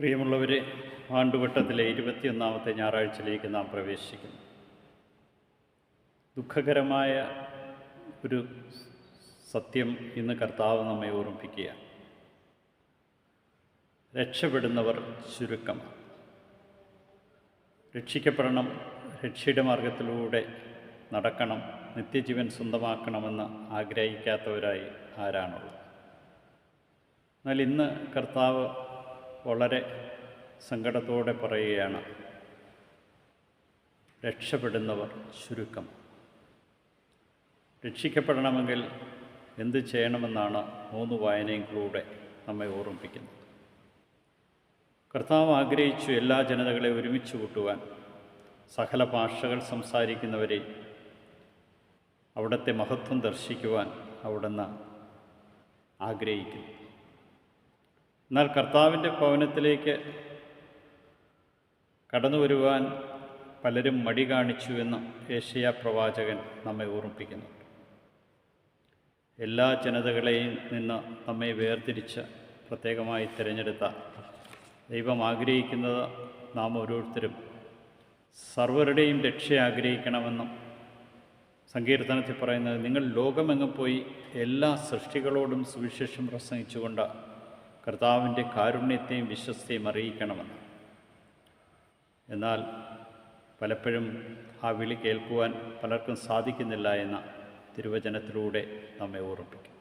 പ്രിയമുള്ളവരെ ആണ്ടുവട്ടത്തിലെ ഇരുപത്തിയൊന്നാമത്തെ ഞായറാഴ്ചയിലേക്ക് നാം പ്രവേശിക്കുന്നു. ദുഃഖകരമായ ഒരു സത്യം ഇന്ന് കർത്താവ് നമ്മെ ഓർമ്മിപ്പിക്കുക രക്ഷപ്പെടുന്നവർ ചുരുക്കം രക്ഷിക്കപ്പെടണം രക്ഷയുടെ മാർഗത്തിലൂടെ നടക്കണം നിത്യജീവൻ സ്വന്തമാക്കണമെന്ന് ആഗ്രഹിക്കാത്തവരായി ആരാണുള്ളത്? എന്നാൽ ഇന്ന് കർത്താവ് വളരെ സങ്കടത്തോടെ പറയുകയാണ്. രക്ഷപ്പെടുന്നവർ ചുരുക്കം. രക്ഷിക്കപ്പെടണമെങ്കിൽ എന്ത് ചെയ്യണമെന്നാണ് മൂന്ന് വായനയിലൂടെ നമ്മെ ഓർമ്മിപ്പിക്കുന്നത്. കർത്താവ് ആഗ്രഹിച്ചു എല്ലാ ജനതകളെ ഒരുമിച്ച് കൂട്ടുവാൻ സകല ഭാഷകൾ സംസാരിക്കുന്നവരെ അവിടുത്തെ മഹത്വം ദർശിക്കുവാൻ അവിടുന്ന് ആഗ്രഹിക്കുന്നു. എന്നാൽ കർത്താവിന്റെ ഭവനത്തിലേക്ക് കടന്നു വരുവാൻ പലരും മടി കാണിച്ചു എന്ന് ഏഷ്യ പ്രവാചകൻ നമ്മെ ഓർമ്മിപ്പിക്കുന്നുണ്ട് എല്ലാ ജനതകളെയും നിന്ന് നമ്മെ വേർതിരിച്ച് പ്രത്യേകമായി തിരഞ്ഞെടുത്ത ദൈവം ആഗ്രഹിക്കുന്നത് നാം ഓരോരുത്തരും സർവരുടെയും രക്ഷ ആഗ്രഹിക്കണമെന്നും സങ്കീർത്തനത്തിൽ പറയുന്നത് നിങ്ങൾ ലോകമെങ്ങും പോയി എല്ലാ സൃഷ്ടികളോടും സുവിശേഷം പ്രസംഗിച്ചുകൊണ്ട് കർത്താവിന്റെ കാരുണ്യത്തെയും വിശ്വസ്തയും അറിയിക്കണമെന്ന്. എന്നാൽ പലപ്പോഴും ആ വിളി കേൾക്കുവാൻ പലർക്കും സാധിക്കുന്നില്ല എന്ന തിരുവചനത്തിലൂടെ നമ്മെ ഓർമ്മിപ്പിക്കും.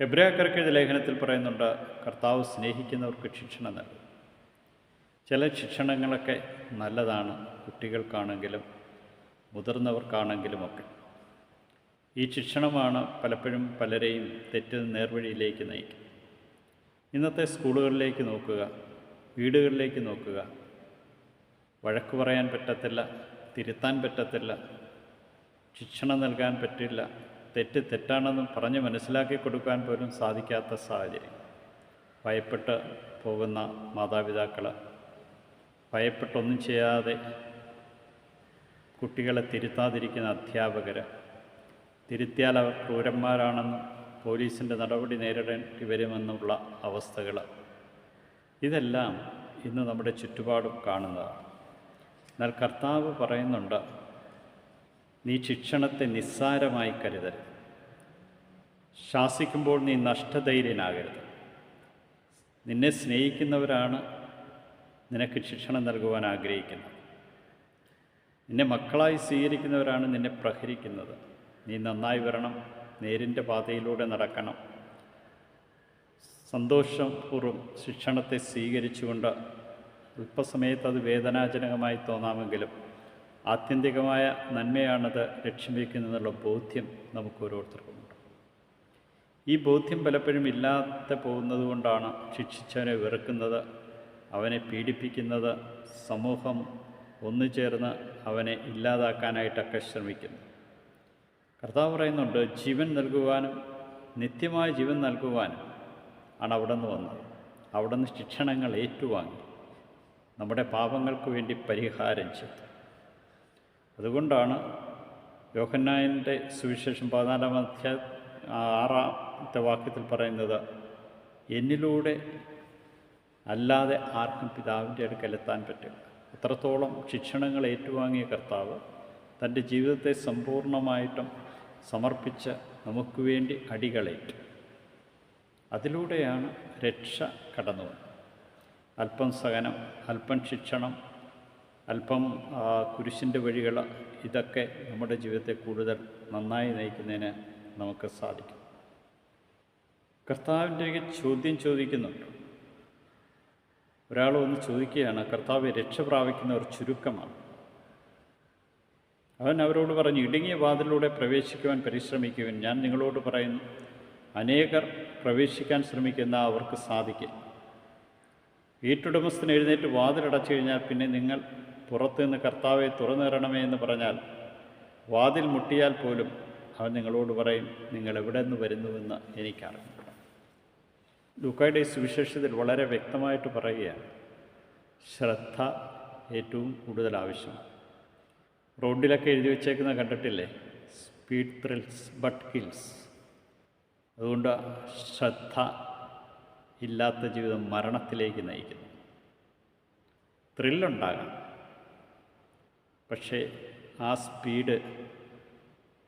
എബ്രാക്കർക്ക് ലേഖനത്തിൽ പറയുന്നുണ്ട് കർത്താവ് സ്നേഹിക്കുന്നവർക്ക് ശിക്ഷണം നൽകും. ചില ശിക്ഷണങ്ങളൊക്കെ നല്ലതാണ് കുട്ടികൾക്കാണെങ്കിലും മുതിർന്നവർക്കാണെങ്കിലുമൊക്കെ. ഈ ശിക്ഷണമാണ് പലപ്പോഴും പലരെയും തെറ്റ് നേർവഴിയിലേക്ക് നയിക്കും. ഇന്നത്തെ സ്കൂളുകളിലേക്ക് നോക്കുക വീടുകളിലേക്ക് നോക്കുക. വഴക്ക് പറയാൻ പറ്റത്തില്ല തിരുത്താൻ പറ്റത്തില്ല ശിക്ഷണം നൽകാൻ പറ്റില്ല തെറ്റ് തെറ്റാണെന്ന് പറഞ്ഞ് മനസ്സിലാക്കി കൊടുക്കാൻ പോലും സാധിക്കാത്ത സാഹചര്യം. ഭയപ്പെട്ട് പോകുന്ന മാതാപിതാക്കൾ ഭയപ്പെട്ടൊന്നും ചെയ്യാതെ കുട്ടികളെ തിരുത്താതിരിക്കുന്ന അധ്യാപകർ തിരുത്തിയാൽ അവർ ക്രൂരന്മാരാണെന്നും പോലീസിന്റെ നടപടി നേരിടേണ്ടി വരുമെന്നുള്ള അവസ്ഥകൾ. ഇതെല്ലാം ഇന്ന് നമ്മുടെ ചുറ്റുപാടും കാണുന്നതാണ്. എന്നാൽ കർത്താവ് പറയുന്നുണ്ട് നീ ശിക്ഷണത്തെ നിസ്സാരമായി കരുതരുത്. ശാസിക്കുമ്പോൾ നീ നഷ്ടധൈര്യനാകരുത്. നിന്നെ സ്നേഹിക്കുന്നവരാണ് നിനക്ക് ശിക്ഷണം നൽകുവാൻ ആഗ്രഹിക്കുന്നത്. നിന്നെ മക്കളായി സ്വീകരിക്കുന്നവരാണ് നിന്നെ പ്രഹരിക്കുന്നത്. നീ നന്നായി വരണം. നേരിന്റെ പാതയിലൂടെ നടക്കണം. സന്തോഷപൂർവം ശിക്ഷണത്തെ സ്വീകരിച്ചുകൊണ്ട് അല്പസമയത്ത് അത് വേദനാജനകമായി തോന്നാമെങ്കിലും ആത്യന്തികമായ നന്മയാണത് ലക്ഷ്യം വയ്ക്കുന്നതിനുള്ള ബോധ്യം നമുക്ക് ഓരോരുത്തർക്കുമുണ്ട് ഈ ബോധ്യം പലപ്പോഴും ഇല്ലാതെ പോകുന്നത് കൊണ്ടാണ് ശിക്ഷിച്ചവനെ വെറുക്കുന്നത് അവനെ പീഡിപ്പിക്കുന്നത് സമൂഹം ഒന്നു ചേർന്ന് അവനെ ഇല്ലാതാക്കാനായിട്ടൊക്കെ ശ്രമിക്കുന്നു കർത്താവ് പറയുന്നുണ്ട് ജീവൻ നൽകുവാനും നിത്യമായ ജീവൻ നൽകുവാനും ആണ് അവിടെ നിന്ന് വന്നത്. അവിടെ നിന്ന് ശിക്ഷണങ്ങൾ ഏറ്റുവാങ്ങി. നമ്മുടെ പാപങ്ങൾക്ക് വേണ്ടി പരിഹാരം ചെയ്തു. അതുകൊണ്ടാണ് യോഹന്നായന്റെ സുവിശേഷം പതിനാലാം അധ്യായ ആറാമത്തെ വാക്യത്തിൽ പറയുന്നത് എന്നിലൂടെ അല്ലാതെ ആർക്കും പിതാവിന്റെ അടുക്കലെത്താൻ പറ്റില്ല. അത്രത്തോളം ശിക്ഷണങ്ങൾ ഏറ്റുവാങ്ങിയ കർത്താവ് തന്റെ ജീവിതത്തെ സമ്പൂർണമായിട്ടും സമർപ്പിച്ച് നമുക്ക് വേണ്ടി അടികളേറ്റ് അതിലൂടെയാണ് രക്ഷ കടന്നു വന്നത് അല്പം സഹനം അല്പം ശിക്ഷണം അല്പം കുരിശിന്റെ വഴികൾ ഇതൊക്കെ നമ്മുടെ ജീവിതത്തെ കൂടുതൽ നന്നായി നയിക്കുന്നതിന് നമുക്ക് സാധിക്കും. കർത്താവിന്റെ ചോദ്യം ചോദിക്കുന്നുണ്ട്. ഒരാൾ ഒന്ന് ചോദിക്കുകയാണ് കർത്താവ് രക്ഷ പ്രാപിക്കുന്നവർ ചുരുക്കമാണ്. അവൻ അവരോട് പറഞ്ഞു ഇടുങ്ങിയ വാതിലൂടെ പ്രവേശിക്കുവാൻ പരിശ്രമിക്കുവാൻ. ഞാൻ നിങ്ങളോട് പറയുന്നു അനേകർ പ്രവേശിക്കാൻ ശ്രമിക്കുന്ന അവർക്ക് സാധിക്കും. വീട്ടുടമസ്ഥന് എഴുന്നേറ്റ് വാതിലടച്ചു കഴിഞ്ഞാൽ പിന്നെ നിങ്ങൾ പുറത്തു നിന്ന് കർത്താവെ തരണമേ എന്ന് പറഞ്ഞാൽ വാതിൽ മുട്ടിയാൽ പോലും അവൻ നിങ്ങളോട് പറയും നിങ്ങൾ എവിടെ നിന്ന് വരുന്നുവെന്ന് എനിക്കറിയാം ലൂക്കായുടെ സുവിശേഷത്തിൽ വളരെ വ്യക്തമായിട്ട് പറയുകയാണ് ശ്രദ്ധ ഏറ്റവും കൂടുതൽ ആവശ്യമാണ്. റോഡിലൊക്കെ എഴുതി വെച്ചേക്കുന്ന കണ്ടിട്ടില്ലേ? സ്പീഡ് ത്രിൽസ് ബട്ട് കിൽസ് അതുകൊണ്ട് ശ്രദ്ധ ഇല്ലാത്ത ജീവിതം മരണത്തിലേക്ക് നയിക്കുന്നു. ത്രില്ലുണ്ടാകാം പക്ഷേ ആ സ്പീഡ്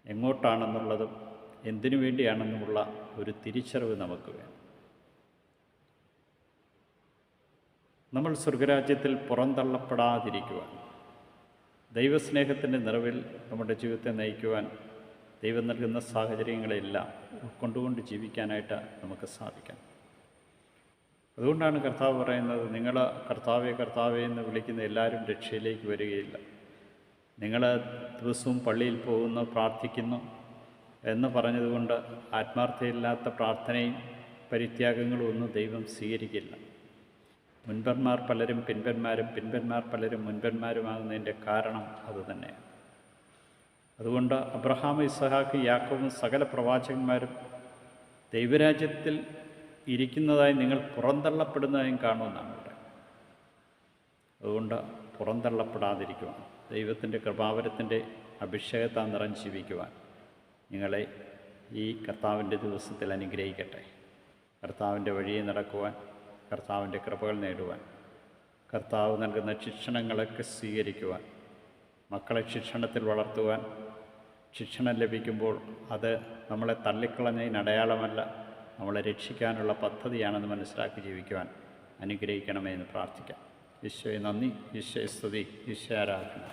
എങ്ങോട്ടാണെന്നുള്ളതും എന്തിനു വേണ്ടിയാണെന്നുമുള്ള ഒരു തിരിച്ചറിവ് നമുക്ക് വേണം. നമ്മൾ സ്വർഗരാജ്യത്തിൽ പുറന്തള്ളപ്പെടാതിരിക്കുവാൻ ദൈവസ്നേഹത്തിന്റെ നിറവിൽ നമ്മുടെ ജീവിതത്തെ നയിക്കുവാൻ ദൈവം നൽകുന്ന സാഹചര്യങ്ങളെല്ലാം ഉൾക്കൊണ്ടുകൊണ്ട് ജീവിക്കാനായിട്ട് നമുക്ക് സാധിക്കാം. അതുകൊണ്ടാണ് കർത്താവ് പറയുന്നത് നിങ്ങൾ കർത്താവെ കർത്താവെ എന്ന് വിളിക്കുന്ന എല്ലാവരും രക്ഷയിലേക്ക് വരികയില്ല. നിങ്ങൾ ദിവസവും പള്ളിയിൽ പോകുന്നു പ്രാർത്ഥിക്കുന്നു എന്ന് പറഞ്ഞതുകൊണ്ട് ആത്മാർത്ഥയില്ലാത്ത പ്രാർത്ഥനയും പരിത്യാഗങ്ങളും ഒന്നും ദൈവം സ്വീകരിക്കില്ല. മുൻപന്മാർ പലരും പിൻപന്മാരും പിൻപന്മാർ പലരും മുൻപന്മാരുമാകുന്നതിന്റെ കാരണം അതുതന്നെയാണ് അതുകൊണ്ട് അബ്രഹാം ഇസഹാക്ക് യാക്കോവും സകല പ്രവാചകന്മാരും ദൈവരാജ്യത്തിൽ ഇരിക്കുന്നതായി നിങ്ങൾ പുറന്തള്ളപ്പെടുന്നതായും കാണുമെന്നാണ് ഇവിടെ. അതുകൊണ്ട് പുറന്തള്ളപ്പെടാതിരിക്കുവാൻ ദൈവത്തിന്റെ കൃപാവരത്തിന്റെ അഭിഷേകത്താൽ നിറഞ്ഞ് ജീവിക്കുവാൻ നിങ്ങളെ ഈ കർത്താവിന്റെ ദിവസത്തിൽ അനുഗ്രഹിക്കട്ടെ. കർത്താവിന്റെ വഴിയെ നടക്കുവാൻ കർത്താവിന്റെ കൃപകൾ നേടുവാൻ കർത്താവ് നൽകുന്ന ശിക്ഷണങ്ങളൊക്കെ സ്വീകരിക്കുവാൻ മക്കളെ ശിക്ഷണത്തിൽ വളർത്തുവാൻ ശിക്ഷണം ലഭിക്കുമ്പോൾ അത് നമ്മളെ തള്ളിക്കളഞ്ഞതിന് അടയാളമല്ല നമ്മളെ രക്ഷിക്കാനുള്ള പദ്ധതിയാണെന്ന് മനസ്സിലാക്കി ജീവിക്കുവാൻ അനുഗ്രഹിക്കണമേ എന്ന് പ്രാർത്ഥിക്കാം. ഈശോയെ നന്ദി ഈശോയെ സ്തുതി ഈശോ ആരാധന.